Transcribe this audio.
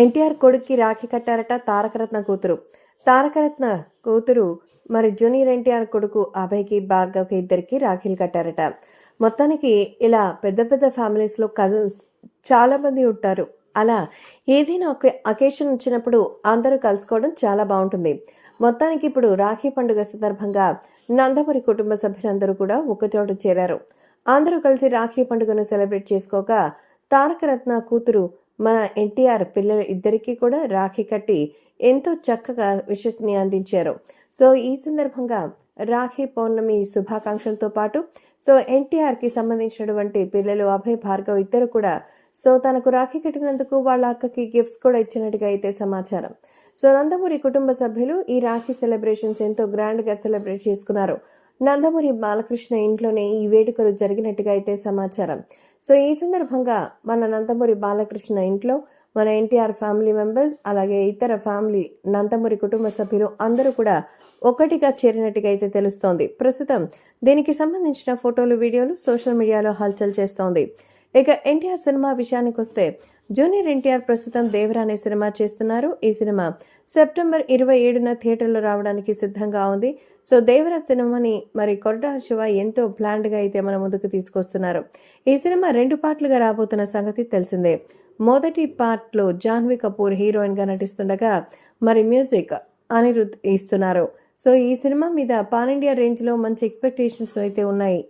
ఎన్టీఆర్ కొడుక్కి రాఖీ కట్టారట తారకరత్న కూతురు. తారకరత్న కూతురు మరి జూనియర్ ఎన్టీఆర్ కొడుకు అభయ్కి భార్గవ్కి ఇద్దరికి రాఖీలు కట్టారట. మొత్తానికి ఇలా పెద్ద పెద్ద ఫ్యామిలీస్లో కజిన్స్ చాలామంది ఉంటారు. అలా ఏదైనా ఒక అకేషన్ వచ్చినప్పుడు అందరూ కలుసుకోవడం చాలా బాగుంటుంది. మొత్తానికి ఇప్పుడు రాఖీ పండుగ సందర్భంగా నందమూరి కుటుంబ సభ్యులందరూ కూడా ఒకచోట చేరారు. అందరూ కలిసి రాఖీ పండుగను సెలబ్రేట్ చేసుకోగా తారకరత్న కూతురు మన ఎన్టీఆర్ పిల్లల ఇద్దరికీ కూడా రాఖీ కట్టి ఎంతో చక్కగా విషస్ని అందించారు. సో ఈ సందర్భంగా రాఖీ పౌర్ణమి శుభాకాంక్షలతో పాటు సో ఎన్టీఆర్కి సంబంధించినటువంటి పిల్లలు అభయ్ భార్గవ్ ఇద్దరు కూడా సో తనకు రాఖీ కట్టినందుకు వాళ్ళ అక్కకి గిఫ్ట్స్ కూడా ఇచ్చినట్టుగా అయితే సమాచారం. సో నందమూరి కుటుంబ సభ్యులు ఈ రాఖీ సెలబ్రేషన్స్ ఎంతో గ్రాండ్గా సెలబ్రేట్ చేసుకున్నారు. నందమూరి బాలకృష్ణ ఇంట్లోనే ఈ వేడుకలు జరిగినట్టుగా అయితే సమాచారం. సో ఈ సందర్భంగా మన నందమూరి బాలకృష్ణ ఇంట్లో మన ఎన్టీఆర్ ఫ్యామిలీ మెంబర్స్ అలాగే ఇతర ఫ్యామిలీ నందమూరి కుటుంబ సభ్యులు అందరూ కూడా ఒకటిగా చేరినట్టుగా అయితే తెలుస్తోంది. ప్రస్తుతం దీనికి సంబంధించిన ఫోటోలు వీడియోలు సోషల్ మీడియాలో హల్చల్ చేస్తోంది. ఇక ఎన్టీఆర్ సినిమా విషయానికి వస్తే జూనియర్ ఎన్టీఆర్ ప్రస్తుతం దేవరా అనే సినిమా చేస్తున్నారు. ఈ సినిమా సెప్టెంబర్ ఇరవై ఏడున థియేటర్లో రావడానికి సిద్ధంగా ఉంది. సో దేవర సినిమాని మరి కొరటాల శివ ఎంతో ప్లాండ్గా అయితే మన ముందుకు తీసుకొస్తున్నారు. ఈ సినిమా రెండు పార్ట్లుగా రాబోతున్న సంగతి తెలిసిందే. మొదటి పార్ట్లో జాహ్నవి కపూర్ హీరోయిన్గా నటిస్తుండగా మరి మ్యూజిక్ అనిరుద్ ఇస్తున్నారు. సో ఈ సినిమా మీద పాన్ ఇండియా రేంజ్లో మంచి ఎక్స్పెక్టేషన్స్ అయితే ఉన్నాయి.